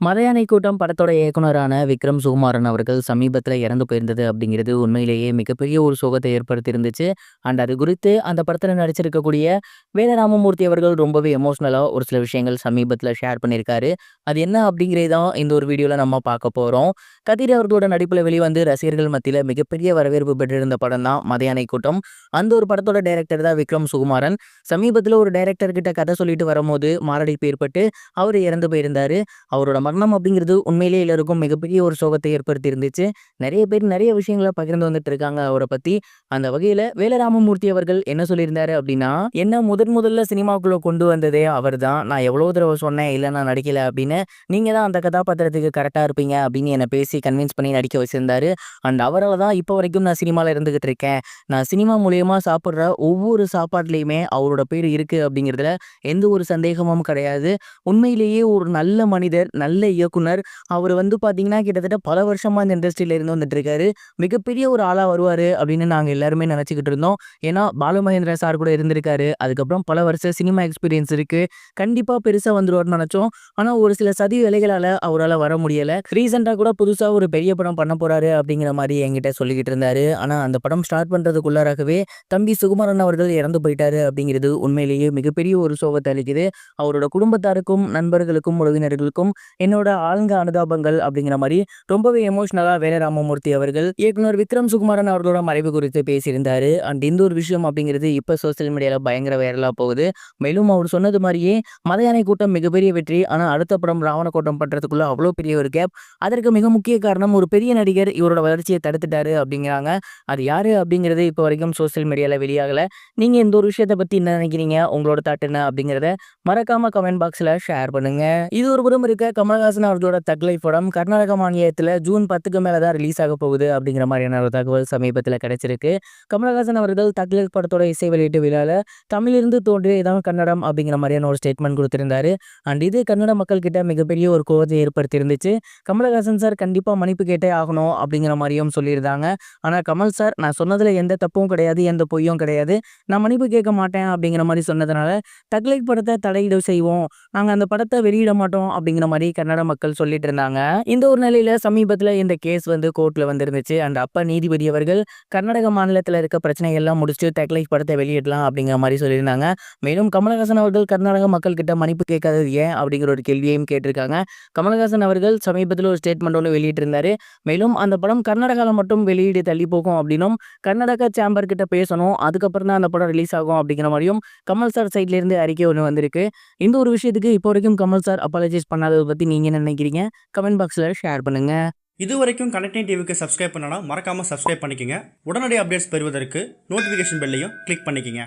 மதயானை கூட்டம் படத்தோட இயக்குனரான விக்ரம் சுகுமாரன் அவர்கள் சமீபத்தில் இறந்து போயிருந்தது அப்படிங்கிறது உண்மையிலேயே மிகப்பெரிய ஒரு சோகத்தை ஏற்படுத்தியிருந்துச்சு. அண்ட் அது குறித்து அந்த படத்தில் நடிச்சிருக்கக்கூடிய வேல ராமமூர்த்தி அவர்கள் ரொம்பவே எமோஷ்னலாக ஒரு சில விஷயங்கள் சமீபத்தில் ஷேர் பண்ணியிருக்காரு. அது என்ன அப்படிங்கிறது தான் இந்த ஒரு வீடியோவில் நம்ம பார்க்க போகிறோம் கதிர் அவர்களோட நடிப்பில் வெளிவந்து ரசிகர்கள் மத்தியில் மிகப்பெரிய வரவேற்பு பெற்றிருந்த படம் தான் மதயானை கூட்டம். அந்த ஒரு படத்தோட டைரக்டர் தான் விக்ரம் சுகுமாரன். சமீபத்தில் ஒரு டைரக்டர்கிட்ட கதை சொல்லிட்டு வரும்போது மாரடைப்பு ஏற்பட்டு அவர் இறந்து போயிருந்தார் அவரோட மரணம் அப்படிங்கிறது உண்மையிலேயே எல்லாருக்கும் மிகப்பெரிய ஒரு சோகத்தை ஏற்படுத்தி இருந்துச்சு. நிறைய பேர் நிறைய விஷயங்கள பகிர்ந்து வந்துட்டு இருக்காங்க அவரை பத்தி. அந்த வகையில வேலராமமூர்த்தி அவர்கள் என்ன சொல்லியிருந்தாரு அப்படின்னா, "என்ன முதன் முதல்ல சினிமாக்குள்ள கொண்டு வந்ததே அவர் தான் நான் எவ்வளோ தடவை சொன்னேன், இல்லை நான் நடிக்கல அப்படின்னு. நீங்க தான் அந்த கதாபாத்திரத்துக்கு கரெக்டா இருப்பீங்க" அப்படின்னு என்னை பேசி கன்வின்ஸ் பண்ணி நடிக்க வச்சிருந்தாரு. அண்ட் அவரால் தான் இப்போ வரைக்கும் நான் சினிமாவில் இருந்துகிட்டு இருக்கேன். நான் சினிமா மூலியமா சாப்பிட்ற ஒவ்வொரு சாப்பாட்லேயுமே அவரோட பேர் இருக்கு அப்படிங்கிறதுல எந்த ஒரு சந்தேகமும் கிடையாது. உண்மையிலேயே ஒரு நல்ல மனிதர், நல்ல இயக்குனர். அவர் வந்து பார்த்தீங்கன்னா, கிட்டத்தட்ட பல வருஷமாக இந்த இண்டஸ்ட்ரியில இருந்து வந்துட்டு இருக்காரு. மிகப்பெரிய ஒரு ஆளாக வருவார் அப்படின்னு நாங்கள் எல்லாருமே நினச்சிக்கிட்டு இருந்தோம். ஏன்னா, பாலுமகேந்திரா சார் கூட இருந்திருக்காரு. அதுக்கப்புறம் பல வருஷ சினிமா எக்ஸ்பீரியன்ஸ் இருக்குது கண்டிப்பாக பெருசாக வந்துருவாருன்னு நினச்சோம் ஆனால் ஒரு சில சதி வேலைகளால் அவரால் வர முடியல. ரீசெண்டாக கூட புதுசாக ஒரு பெரிய படம் பண்ண போகிறாரு அப்படிங்கிற மாதிரி என்கிட்ட சொல்லிக்கிட்டு இருந்தாரு. ஆனால் அந்த படம் ஸ்டார்ட் பண்ணுறதுக்குள்ளாராகவே தம்பி சுகுமாரன் அவர்கள் இறந்து போயிட்டாரு அப்படிங்கிறது உண்மையிலேயே மிகப்பெரிய ஒரு சோகத்தை அளிக்குது. அவரோட குடும்பத்தாருக்கும், நண்பர்களுக்கும், உறவினர்களுக்கும் என்னோட ஆழ்ந்த அனுதாபங்கள் அப்படிங்கிற மாதிரி ரொம்பவே எமோஷனலா வேலை ராமமூர்த்தி அவர்கள் இயக்குனர் விக்ரம் சுகுமாரன் அவர்களோட மறைவு குறித்து பேசியிருந்தாரு. அண்ட் இந்த ஒரு விஷயம் அப்படிங்கிறது இப்ப சோசியல் மீடியால பயங்கர வைரலா போகுது. மேலும் அவர் சொன்னது மாதிரியே மதயானை கூட்டம் மிகப்பெரிய வெற்றி. ஆனா, அடுத்த படம் ராவண கூட்டம் பண்றதுக்குள்ள அவ்வளோ பெரிய ஒரு கேப். அதற்கு மிக முக்கிய காரணம் ஒரு பெரிய நடிகர் இவரோட வளர்ச்சியை தடுத்துட்டாரு அப்படிங்கிறாங்க. அது யாரு அப்படிங்கிறது இப்போ வரைக்கும் சோசியல் மீடியால வெளியாகல. நீங்க இந்த ஒரு விஷயத்த பத்தி என்ன நினைக்கிறீங்க உங்களோட தாட் என்ன? அப்படிங்கிறத மறக்காம கமெண்ட் பாக்ஸ்ல ஷேர் பண்ணுங்க. இது ஒரு புறம் இருக்க கமல் கமல்ஹாசன் அவர்களோட தக்லை படம் கர்நாடக மாநிலத்தில் ஜூன் பத்துக்கு மேலே தான் ரிலீஸ் ஆக போகுது அப்படிங்கிற மாதிரியான ஒரு தகவல் சமீபத்தில் கிடைச்சிருக்கு. கமலஹாசன் அவர்கள் தக்லை படத்தோட இசை வெளியீட்டு விழாவில் தமிழிலிருந்து தோன்றிய இதான் கன்னடம் அப்படிங்கிற மாதிரியான ஒரு ஸ்டேட்மெண்ட் கொடுத்துருந்தாரு அண்ட் இது கன்னட மக்கள்கிட்ட மிகப்பெரிய ஒரு கோவத்தை ஏற்படுத்தியிருந்துச்சு கமல்ஹாசன் கமலஹாசன் சார் கண்டிப்பாக மன்னிப்பு கேட்டே ஆகணும் அப்படிங்கிற மாதிரியும் சொல்லியிருந்தாங்க. ஆனால் கமல் சார் நான் சொன்னதில் எந்த தப்பும் கிடையாது, எந்த பொய்யும் கிடையாது. நான் மன்னிப்பு கேட்க மாட்டேன் அப்படிங்கிற மாதிரி சொன்னதுனால தக்லை படத்தை தலையீடு செய்வோம். நாங்கள் அந்த படத்தை வெளியிட மாட்டோம் அப்படிங்கிற மாதிரி கன்னட மக்கள் சொல்லிட்டு இருந்தாங்க. இந்த ஒரு நிலையில சமீபத்துல இந்த கேஸ் வந்து கோர்ட்ல வந்திருந்துச்சு. அண்ட் அப்ப நீதிபதி அவர்கள் கர்நாடக மாநிலத்தில் இருக்க பிரச்சனைகள்லாம் முடிச்சு தக் படத்தை வெளியிடலாம் அப்படிங்கிற மாதிரி சொல்லியிருந்தாங்க. மேலும் கமலஹாசன் அவர்கள் கர்நாடக மக்கள் கிட்ட மன்னிப்பு கேட்காதது ஏன்? அப்படிங்கிற ஒரு கேள்வியையும் கேட்டிருக்காங்க. கமலஹாசன் அவர்கள் சமீபத்தில் ஒரு ஸ்டேட்மெண்ட் ஒன்று வெளியிட்டிருந்தாரு. மேலும் அந்த படம் கர்நாடகாவில் மட்டும் வெளியீடு தள்ளி போகும் அப்படின்னும், கர்நாடகா சேம்பர் கிட்ட பேசணும். அதுக்கப்புறம் தான் அந்த படம் ரிலீஸ் ஆகும் அப்படிங்கிற மாதிரியும் கமல் சார் சைட்ல இருந்து அறிக்கை ஒன்று வந்திருக்கு. இந்த ஒரு விஷயத்துக்கு இப்போ வரைக்கும் கமல் சார் அப்பாலஜைஸ் பண்ணாததை பற்றி நீங்க நினைக்கிறீங்க? கமெண்ட் பாக்ஸில் ஷேர் பண்ணுங்க. இதுவரைக்கும் கனெக்டிங் டிவிக்கு சப்ஸ்கிரைப் பண்ணனா மறக்காமல் சப்ஸ்கிரைப் பண்ணிக்கோங்க. உடனடி அப்டேட்ஸ் பெறுவதற்கு நோட்டிஃபிகேஷன் பெல்லையும் கிளிக் பண்ணிக்கோங்க.